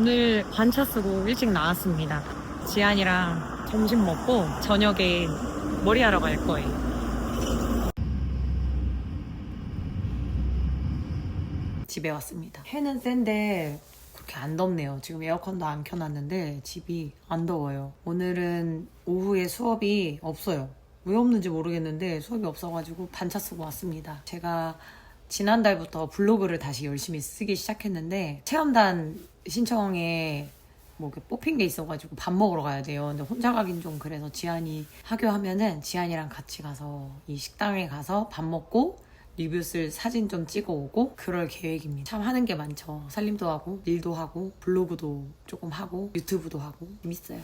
오늘 반차 쓰고 일찍 나왔습니다. 지안이랑 점심 먹고 저녁에 머리하러 갈 거예요. 집에 왔습니다. 해는 센데 그렇게 안 덥네요. 지금 에어컨도 안 켜놨는데 집이 안 더워요. 오늘은 오후에 수업이 없어요. 왜 없는지 모르겠는데 수업이 없어가지고 반차 쓰고 왔습니다. 제가 지난달부터 블로그를 다시 열심히 쓰기 시작했는데 체험단 신청에 뭐 뽑힌 게 있어가지고 밥 먹으러 가야 돼요. 근데 혼자 가긴 좀 그래서 지안이 하교하면은 지안이랑 같이 가서 이 식당에 가서 밥 먹고 리뷰 쓸 사진 좀 찍어 오고 그럴 계획입니다. 참 하는 게 많죠. 살림도 하고 일도 하고 블로그도 조금 하고 유튜브도 하고 재밌어요.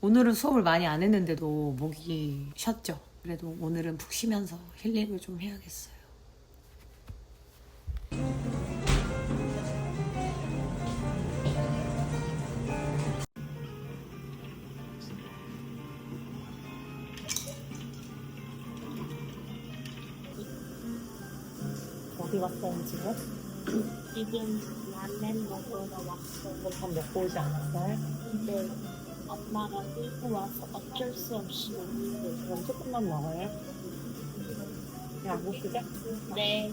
오늘은 수업을 많이 안 했는데도 목이 쉬었죠. 그래도 오늘은 푹 쉬면서 힐링을 좀 해야겠어요. 갔어요 지금? 지금 라면 먹으러 왔어. 밥 먹고 오지 않았어요? 근데 엄마가 끌고 와서 어쩔 수 없이 먹는데. 그럼 조금만 먹어요? 그냥 못 쓰게? 네.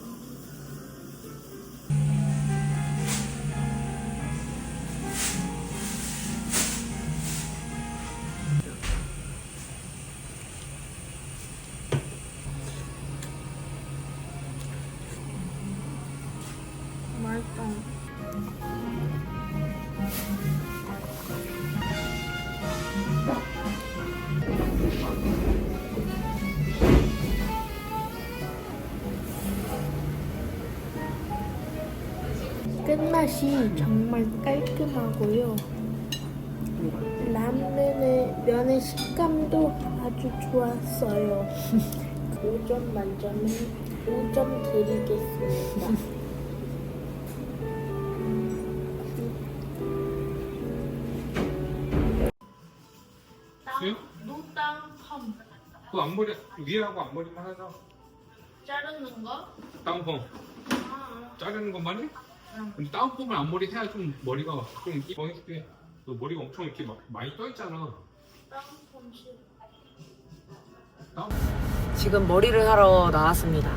끝맛이 정말 깔끔하고요. 라면의 면의 식감도 아주 좋았어요. 5점 만점에 5점 드리겠습니다. 그 앞머리 위에하고 앞머리만 하자. 자르는 거? 다운펌 아, 자르는 것만 해? 응. 근데 다운펌을 앞머리 해야 좀 머리가 좀. 너 머리가 엄청 이렇게 막 많이 떠 있잖아. 땅펌 싫어. 다운. 지금 머리를 하러 나왔습니다.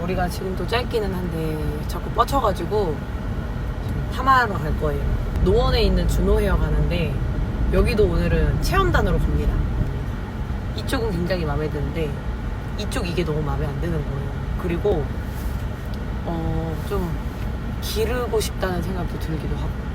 머리가 지금도 짧기는 한데 자꾸 뻗쳐가지고 지금 파마하러 갈 거예요. 노원에 있는 준호 헤어 가는데 여기도 오늘은 체험단으로 갑니다. 이쪽은 굉장히 마음에 드는데 이쪽 이게 너무 마음에 안 드는 거예요. 그리고 어, 좀 기르고 싶다는 생각도 들기도 하고.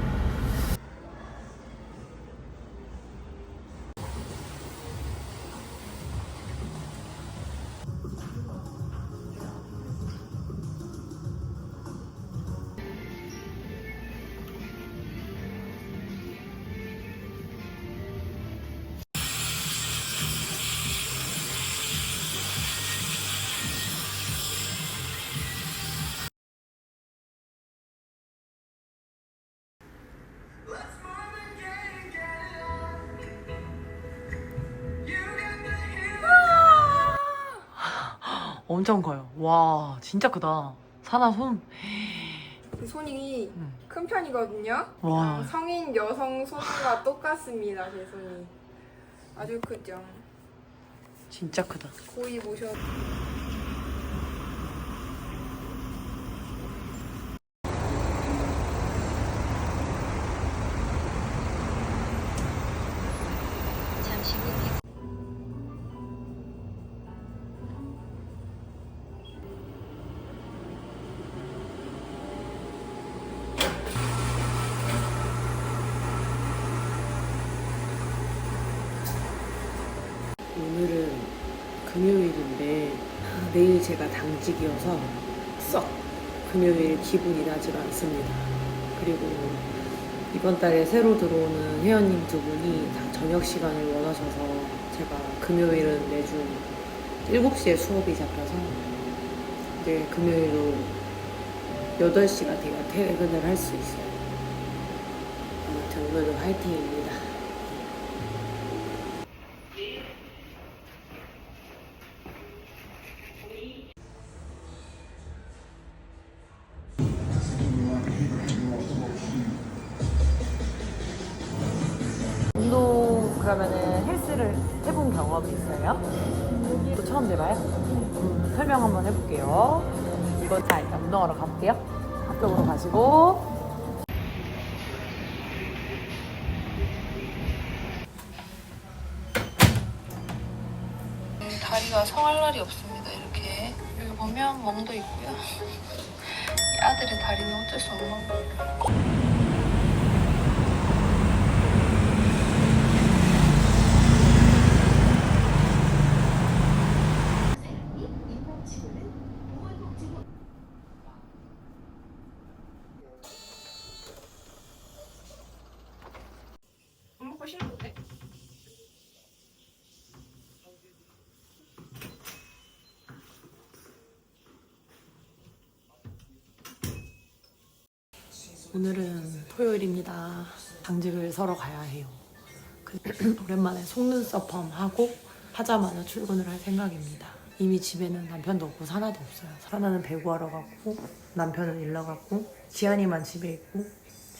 엄청 커요. 와, 진짜 크다. 사나 손. 그 손이 음. 큰 편이거든요. 와. 성인 여성 손과 똑같습니다. 제 손이 아주 크죠. 진짜 크다. 고이 모셔. 오늘은 금요일인데 내일 제가 당직이어서 썩 금요일 기분이 나지가 않습니다. 그리고 이번 달에 새로 들어오는 회원님 두 분이 다 저녁 시간을 원하셔서 제가 금요일은 매주 7시에 수업이 잡혀서 이제 금요일로 8시가 돼야 퇴근을 할 수 있어요. 아무튼 오늘도 화이팅입니다. 경험이 있어요? 또 처음 해봐요? 음, 설명 한번 해볼게요. 이거 자 일단 운동하러 가볼게요. 앞쪽으로 가시고 다리가 성할 날이 없습니다. 이렇게 여기 보면 멍도 있고요. 이 아들의 다리는 어쩔 수 없는 거예요. 오늘은 토요일입니다. 당직을 서러 가야 해요. 그- 오랜만에 속눈썹 펌 하고 하자마자 출근을 할 생각입니다. 이미 집에는 남편도 없고 사나도 없어요. 사나는 배구하러 갔고 남편은 일 나갔고 지안이만 집에 있고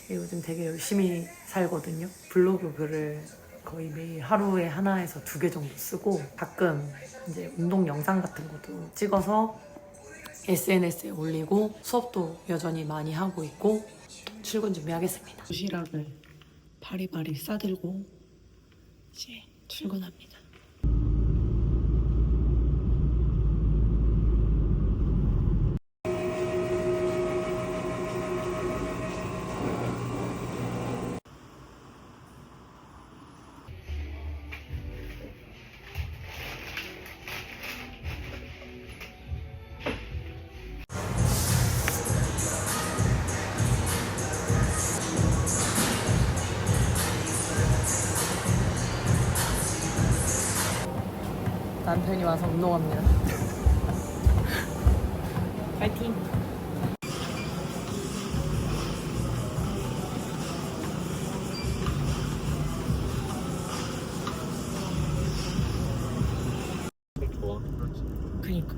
제가 요즘 되게 열심히 살거든요. 블로그 글을 거의 매일 하루에 하나에서 두 개 정도 쓰고 가끔 이제 운동 영상 같은 것도 찍어서 SNS에 올리고 수업도 여전히 많이 하고 있고 또 출근 준비하겠습니다. 도시락을 바리바리 싸들고 이제 출근합니다. 남편이 와서 운동합니다. 파이팅! 좋아. 그니까.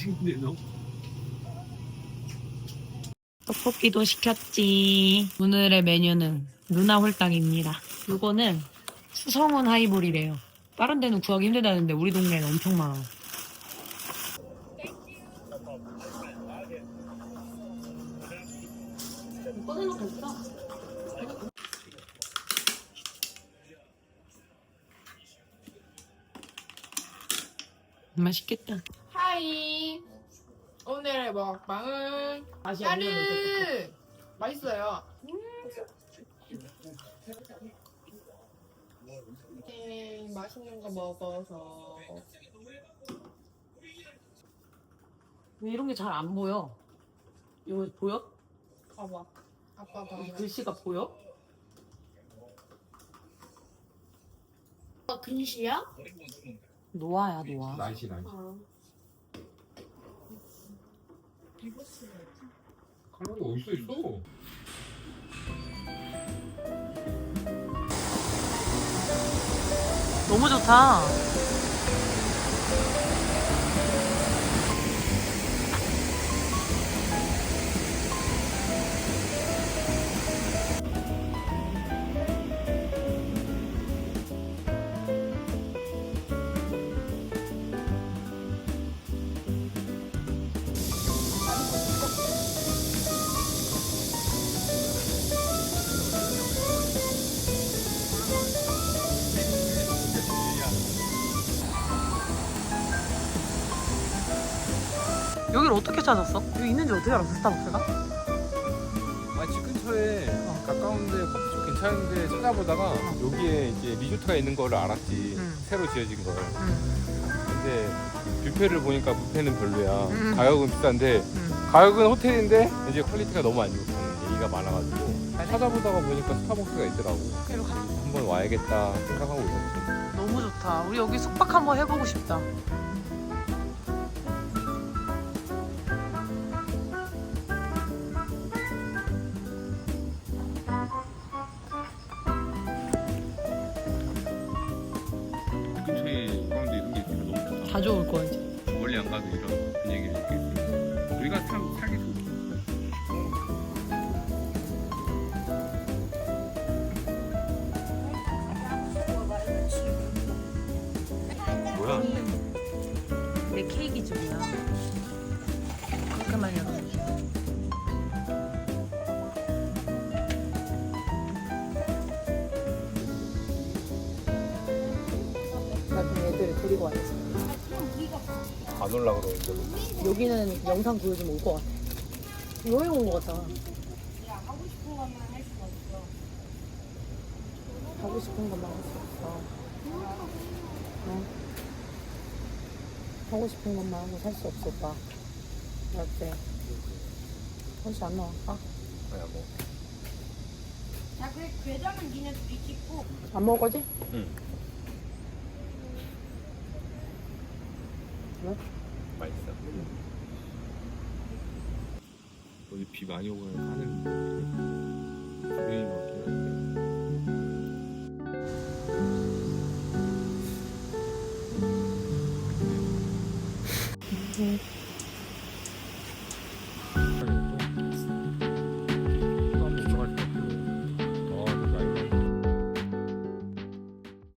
미친데 너. 떡볶이도 시켰지. 오늘의 메뉴는 누나 홀딱입니다. 이거는 수성은 하이볼이래요. 다른 데는 구하기 힘들다는데 우리 동네는 엄청 많아. 있어. 맛있겠다. 하이. 오늘의 먹방은 맛이 까르. 맛있어요. 음, 맛있는 거 먹어서 왜 이런 게 잘 안 보여? 이거 보여? 봐봐. 아빠 봐. 이 글씨가 보여? 어, 근시야? 노아야 노아. 나이시 나이시. 어. 카메라 어디서 있어? 너무 좋다. 여기를 어떻게 찾았어? 여기 있는지 어떻게 알았어 스타벅스가? 아, 집 근처에 가까운데 커피숍 괜찮은데 찾아보다가 여기에 이제 리조트가 있는 거를 알았지. 응. 새로 지어진 걸. 응. 근데 뷔페를 보니까 뷔페는 별로야. 음. 가격은 비싼데 음. 가격은 호텔인데 이제 퀄리티가 너무 안 좋다는 얘기가 많아가지고 찾아보다가 보니까 스타벅스가 있더라고. 가- 한번 와야겠다 생각하고 있었지. 너무 좋다. 우리 여기 숙박 한번 해보고 싶다. 자주 올 거야 이제. 멀리 안 가도 이런 분위기를 느낄 수 있어. 우리가 참 살기 좋지. 뭐야? 내 케이크 중이야. 깔끔하게 열어줄게. 나중에 애들 데리고 와야지. 안 올라 그러는데. 여기는 영상 보여주면 올 것 같아. 여행 온 것 같잖아. 하고 싶은 것만 할 수 없어. 어? 하고 싶은 것만 하고 살 수 없어, 오빠. 어때? 혹시 안 나와? 아, 아야 뭐. 야, 그래, 괴장은 니네 둘이 찍고. 안 먹을 거지? 응. 왜? 맛있어. 비 많이 오면 하늘 그레이 같긴 한데.